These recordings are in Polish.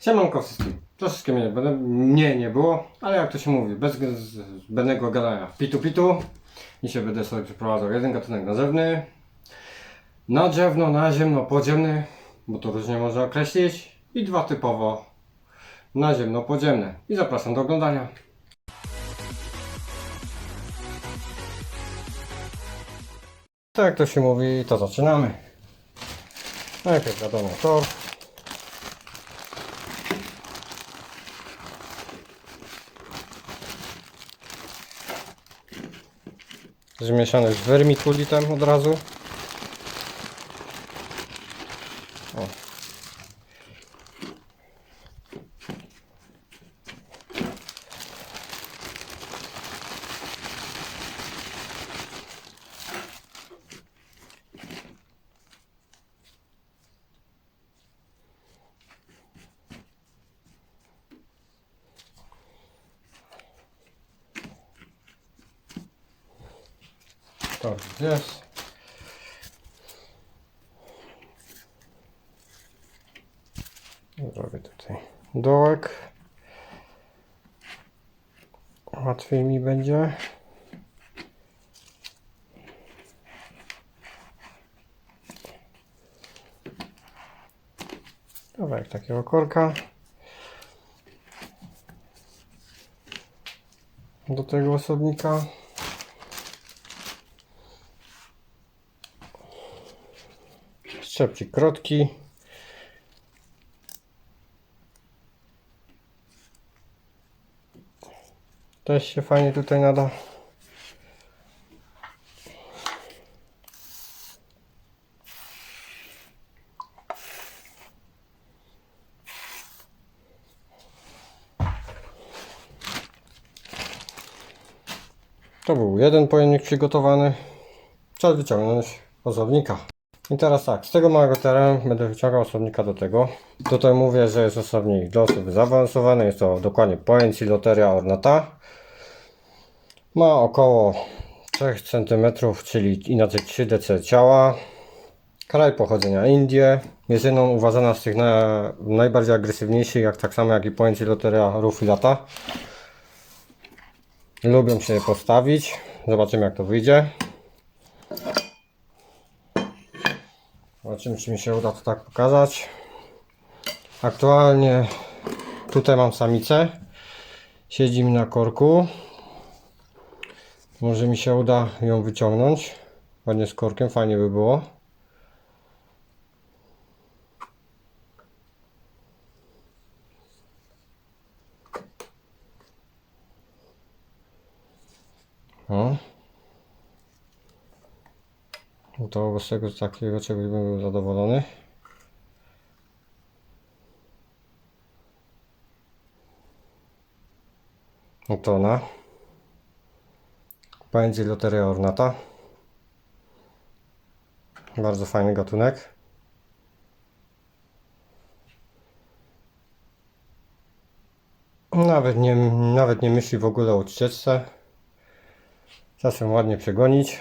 Siemanko wszystkim. Troszeczkę mnie, mnie nie było, ale jak to się mówi, bez zbędnego gadania. Pitu pitu. Dzisiaj będę sobie przeprowadzał jeden gatunek nazewny. Na drzewno, na ziemno, podziemny, bo to różnie można określić. I dwa typowo naziemno, podziemne. I zapraszam do oglądania. Tak to się mówi, to zaczynamy. Najpierw wiadomo tor. Zmieszany z wermikulitem od razu. O. Tor jest. Zrobię tutaj dołek. Łatwiej mi będzie. Kawałek takiego korka. Do tego osobnika. Szczepcik krotki. Też się fajnie tutaj nada. To był jeden pojemnik przygotowany. Czas wyciągnąć osobnika. I teraz tak, z tego małego terenu będę wyciągał osobnika do tego. Tutaj mówię, że jest osobnik dla osób zaawansowanej. Jest to dokładnie Poenci Loteria Ornata. Ma około 3 cm, czyli inaczej 3 dc ciała. Kraj pochodzenia Indie. Jest jedną uważana z tych na, najbardziej agresywniejszych, jak tak samo jak i Poenci Loteria Rufilata. Lubią się je postawić. Zobaczymy jak to wyjdzie. Zobaczymy, czy mi się uda to tak pokazać. Aktualnie tutaj mam samicę. Siedzi mi na korku. Może mi się uda ją wyciągnąć. Ładnie z korkiem, fajnie by było. O. No To z tego takiego czegoś bym był zadowolony. No to ona. Pędzi Loteria Ornata. Bardzo fajny gatunek. Nawet nie, nawet nie myśli w ogóle o ucieczce. Czasem ładnie przegonić.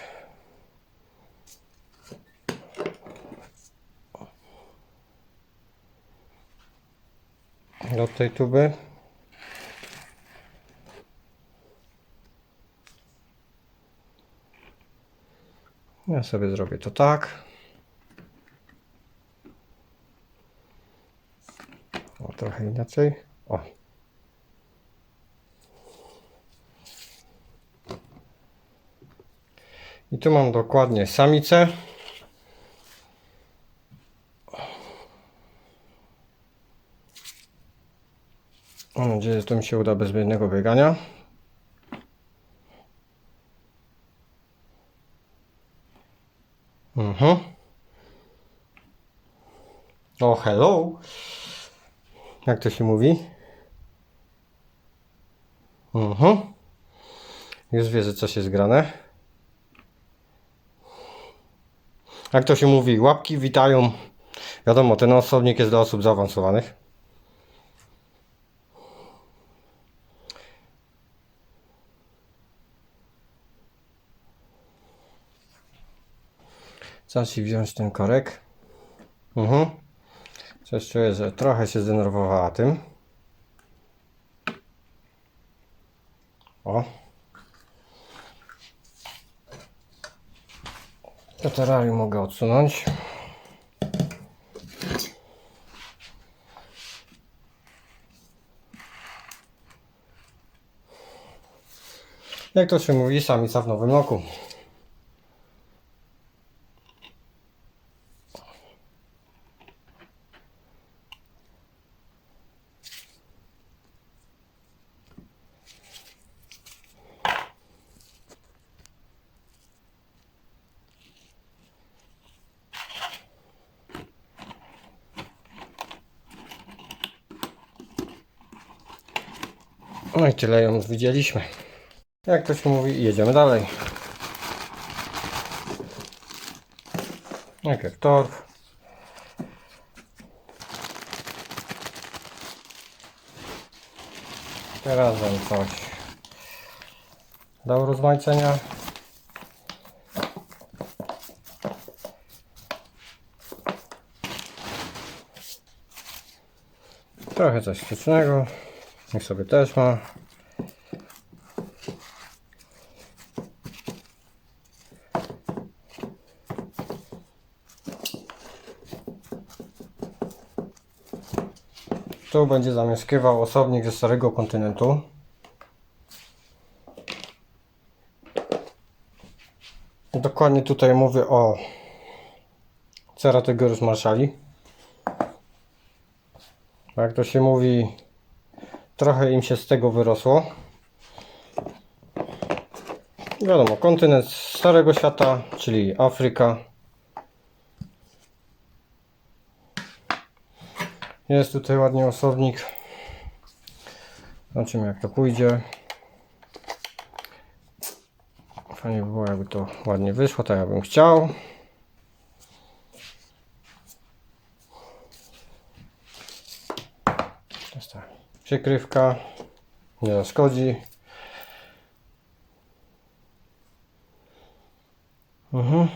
Do tej tuby. Ja sobie zrobię to tak. O, trochę inaczej. O. I tu mam dokładnie samicę. Mam nadzieję, że to mi się uda bez zbędnego biegania. Mhm. O, hello. Jak to się mówi? Mhm. Już wie, że coś jest grane. Jak to się mówi? Łapki witają. Wiadomo, ten osobnik jest dla osób zaawansowanych. Czas ci wziąć ten korek. Mhm. Coś czuję, że trochę się zdenerwowała tym. O. To terrarium mogę odsunąć. Jak to się mówi, samica w nowym roku. Tyle ją widzieliśmy. Jak to się mówi, jedziemy dalej. Najpierw torf. Teraz wam coś dał rozmaicenia. Trochę coś sztucznego. Niech sobie też ma. Będzie zamieszkiwał osobnik ze starego kontynentu. Dokładnie tutaj mówię o Cerategerus marszali. Jak to się mówi, trochę im się z tego wyrosło. Wiadomo, kontynent Starego Świata, czyli Afryka. Jest tutaj ładnie osobnik. Zobaczymy jak to pójdzie. Fajnie by było jakby to ładnie wyszło, tak jakbym chciał. Przykrywka. Nie zaszkodzi. Mhm.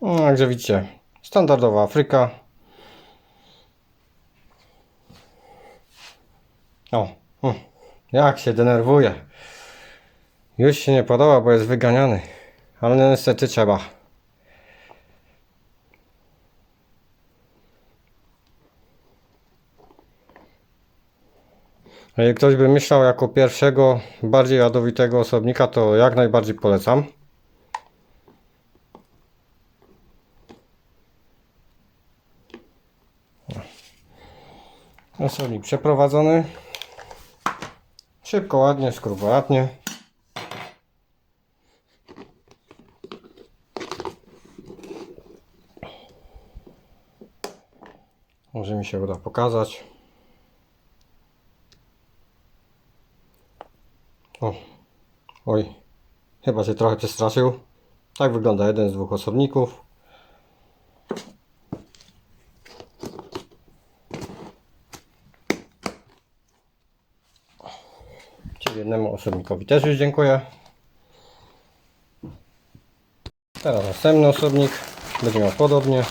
No, widzicie, standardowa Afryka. O, hm, jak się denerwuje. Już się nie podoba, bo jest wyganiany. Ale no niestety trzeba. Jeżeli ktoś by myślał jako pierwszego, bardziej jadowitego osobnika, to jak najbardziej polecam. Osobnik przeprowadzony. Szybko, ładnie, skrupulatnie. Może mi się uda pokazać. O, oj, chyba się trochę przestraszył. Tak wygląda jeden z dwóch osobników. Czyli jednemu osobnikowi też już dziękuję. Teraz następny osobnik będzie miał podobnie.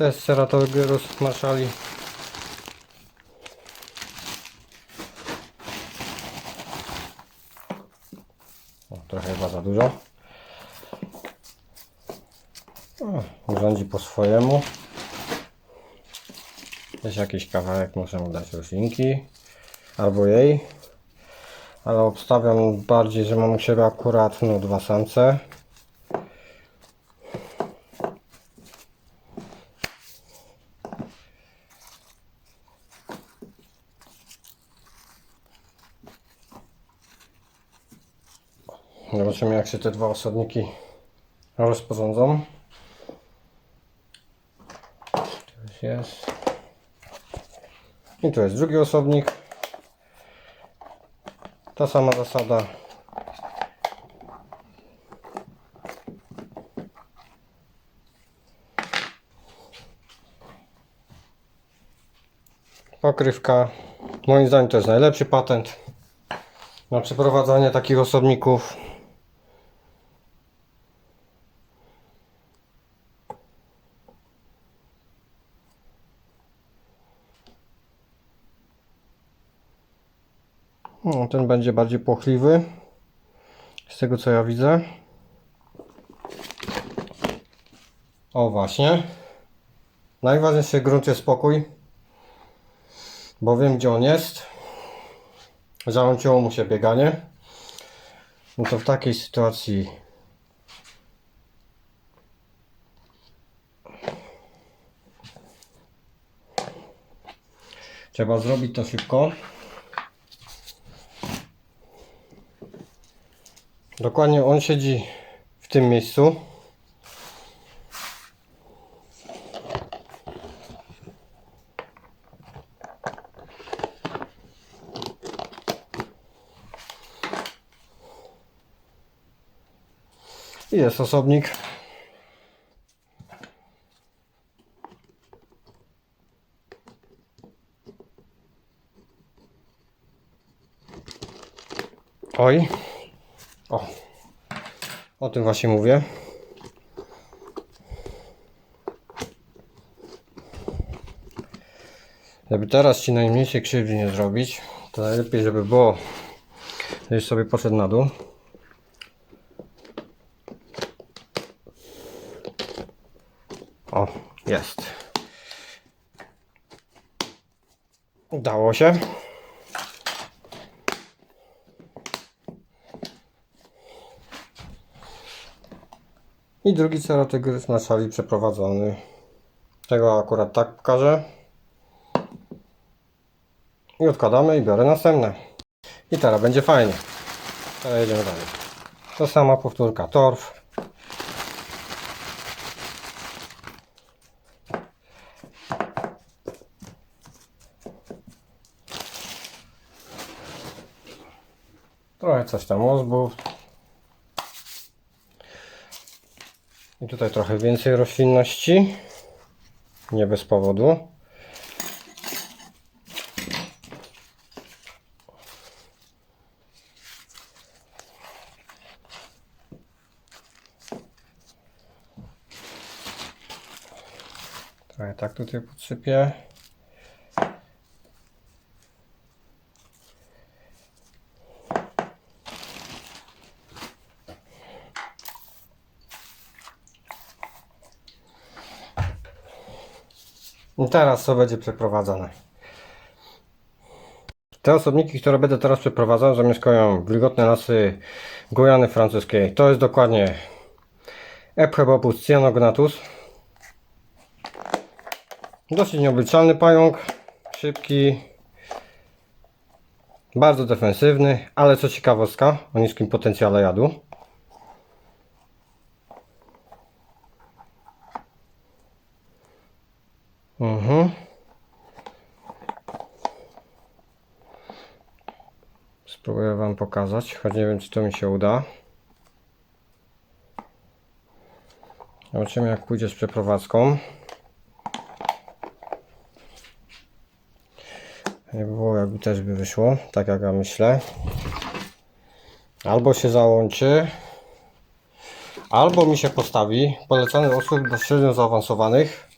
Jest Ceratogerus marszali. O, trochę chyba za dużo. O, po swojemu. Jest jakiś kawałek, muszę mu dać roślinki. Albo jej. Ale obstawiam bardziej, że mam u siebie akurat no, dwa samce. Zobaczymy jak się te dwa osobniki rozporządzą. Już jest. I tu jest drugi osobnik. Ta sama zasada. Pokrywka. Moim zdaniem to jest najlepszy patent na przeprowadzanie takich osobników. Ten będzie bardziej płochliwy. Z tego co ja widzę. O właśnie. Najważniejszy grunt jest spokój. Bo wiem gdzie on jest. Załączyło mu się bieganie. No to w takiej sytuacji trzeba zrobić to szybko. Dokładnie on siedzi w tym miejscu. I jest osobnik. Oj. O. Tym właśnie mówię. Żeby teraz ci najmniejszej krzywdy nie zrobić, to najlepiej, żeby było, żebyś sobie poszedł na dół. O, jest. Udało się. I drugi cerotygrys na szali przeprowadzony. Tego akurat tak pokażę. I odkładamy i biorę następne. I teraz będzie fajnie. Teraz jedziemy dalej. To sama powtórka torf. Trochę coś tam ozbów. Tutaj trochę więcej roślinności. Nie bez powodu. Trochę tak tutaj podsypię. I teraz co będzie przeprowadzane? Te osobniki, które będę teraz przeprowadzał, zamieszkują wilgotne lasy Gujany francuskiej. To jest dokładnie Ephebopus cyanognatus. Dosyć nieobliczalny pająk, szybki, bardzo defensywny, ale co ciekawostka, o niskim potencjale jadu. Mhm. Spróbuję Wam pokazać, choć nie wiem, czy to mi się uda. Zobaczymy, jak pójdzie z przeprowadzką. Nie było, jakby też by wyszło, tak jak ja myślę. Albo się załączy, albo mi się postawi. Polecany osób do średnio zaawansowanych.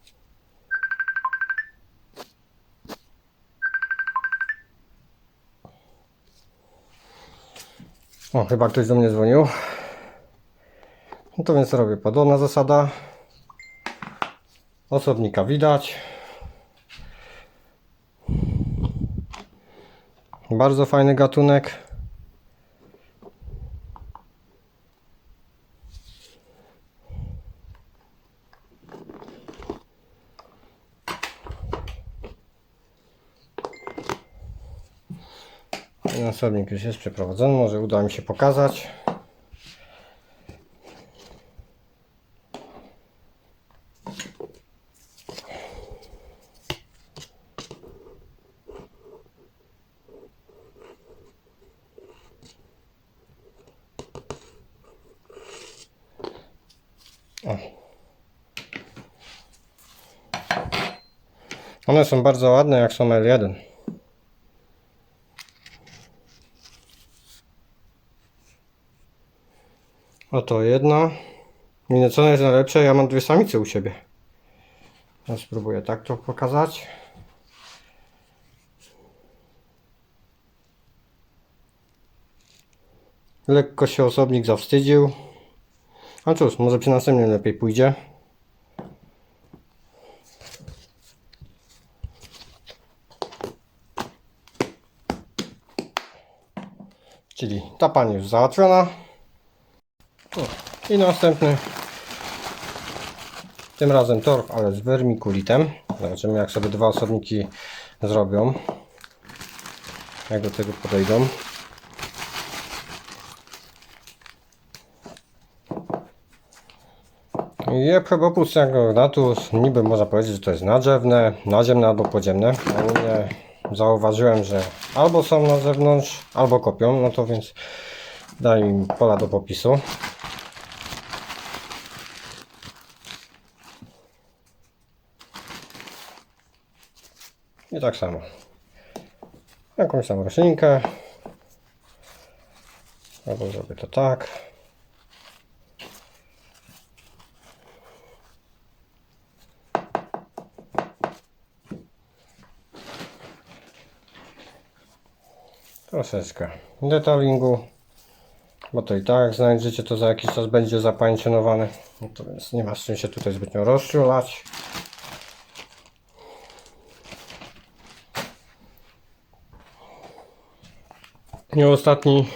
O, chyba ktoś do mnie dzwonił. No to więc robię podobna zasada. Osobnika widać. Bardzo fajny gatunek. Osobnik już jest przeprowadzony, może uda mi się pokazać. One są bardzo ładne, jak są L1. Oto jedna. Minecona jest najlepsza, ja mam dwie samice u siebie. Ja spróbuję tak to pokazać. Lekko się osobnik zawstydził. A cóż, może przy następnym lepiej pójdzie. Czyli ta pani już załatwiona. I następny. Tym razem torf, ale z wermikulitem. Zobaczymy jak sobie dwa osobniki zrobią. Jak do tego podejdą. Jeb chyba Gnatus, niby można powiedzieć, że to jest nadrzewne, naziemne albo podziemne. Ale zauważyłem, że albo są na zewnątrz, albo kopią, no to więc daj im pola do popisu. I tak samo. Jakąś tam roślinkę. Albo zrobię to tak. Troszeczkę detalingu. Bo to i tak znajdziecie to za jakiś czas będzie zapańczonowane. No to więc nie ma z czym się tutaj zbytnio rozczulać. I ostatni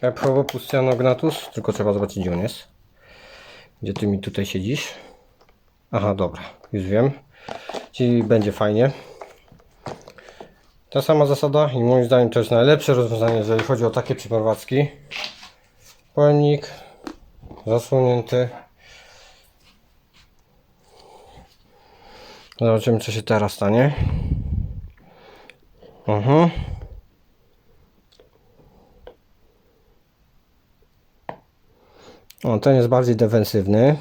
Epchowopus cyanogratus, tylko trzeba zobaczyć gdzie on jest. Gdzie ty mi tutaj siedzisz? Aha, dobra, już wiem. Czyli będzie fajnie. Ta sama zasada i moim zdaniem to jest najlepsze rozwiązanie, jeżeli chodzi o takie przeprowadzki. Pojemnik zasłonięty. Zobaczymy co się teraz stanie. Mhm. O, ten jest bardziej defensywny.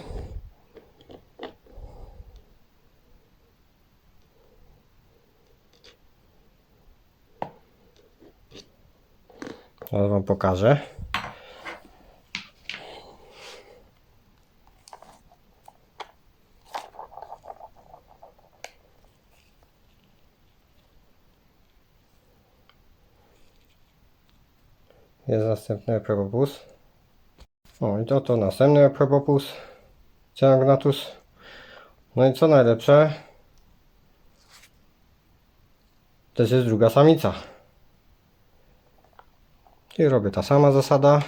Zaraz Wam pokażę. Jest następny probobus. O i to to następny probopus. Cyanogratus. No i co najlepsze. Też jest druga samica. I robię ta sama zasada.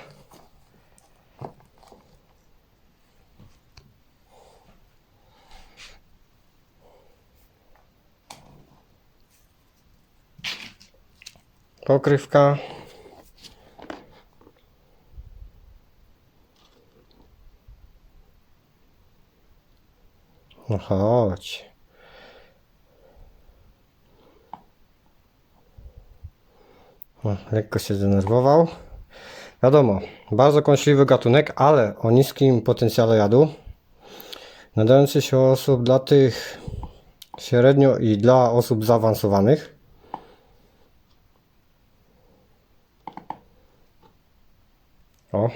Pokrywka. No chodź. Lekko się zdenerwował. Wiadomo, bardzo kąśliwy gatunek, ale o niskim potencjale jadu. Nadający się osób dla tych średnio i dla osób zaawansowanych. O.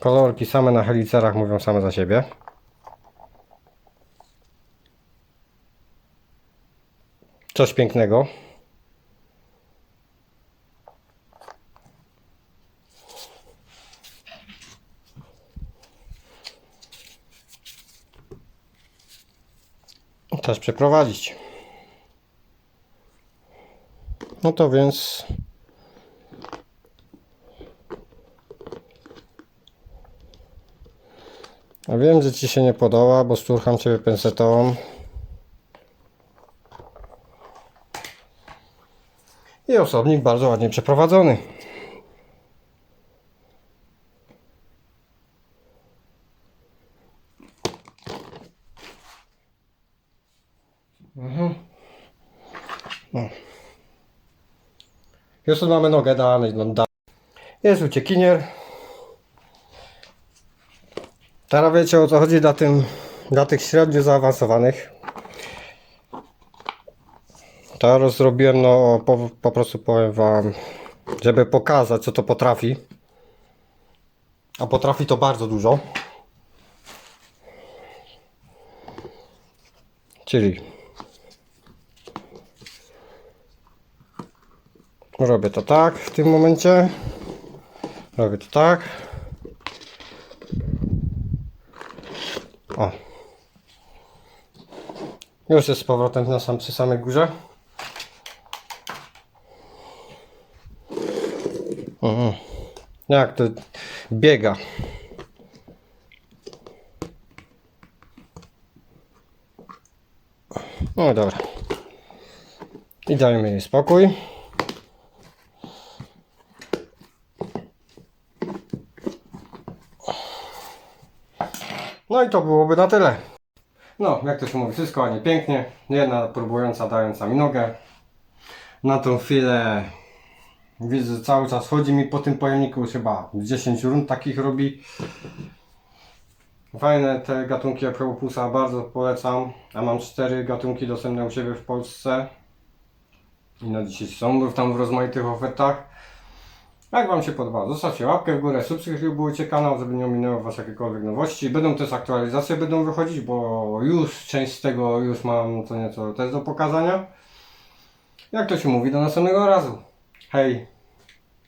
Kolorki same na helicerach mówią same za siebie. Coś pięknego. Też przeprowadzić. No to więc A wiem, że Ci się nie podoba, bo szturcham Ciebie pensetą. I osobnik bardzo ładnie przeprowadzony. Mhm. No. Już mamy nogę danej. No, da. Jest uciekinier. Teraz wiecie o co chodzi dla, tym, dla tych średnio zaawansowanych. Teraz zrobiłem, no po, po prostu powiem wam, żeby pokazać co to potrafi. A potrafi to bardzo dużo. Czyli Robię to tak w tym momencie. Robię to tak. O. Już jest z powrotem na sam, przy samej górze. Mhm. Jak to biega. No dobra. I dajmy jej spokój. No i to byłoby na tyle. No, jak to się mówi, wszystko ładnie, pięknie. Jedna próbująca, dająca mi nogę. Na tą chwilę widzę, że cały czas chodzi mi po tym pojemniku, chyba 10 rund takich robi. Fajne te gatunki Acropusa, bardzo polecam. A mam cztery gatunki dostępne u siebie w Polsce. I na dzisiaj są tam w rozmaitych ofertach. Jak Wam się podoba, zostawcie łapkę w górę, subskrybujcie kanał, żeby nie ominęły Was jakiekolwiek nowości. Będą też aktualizacje, będą wychodzić, bo już część z tego już mam co nieco też do pokazania. Jak to się mówi, do następnego razu. Hej!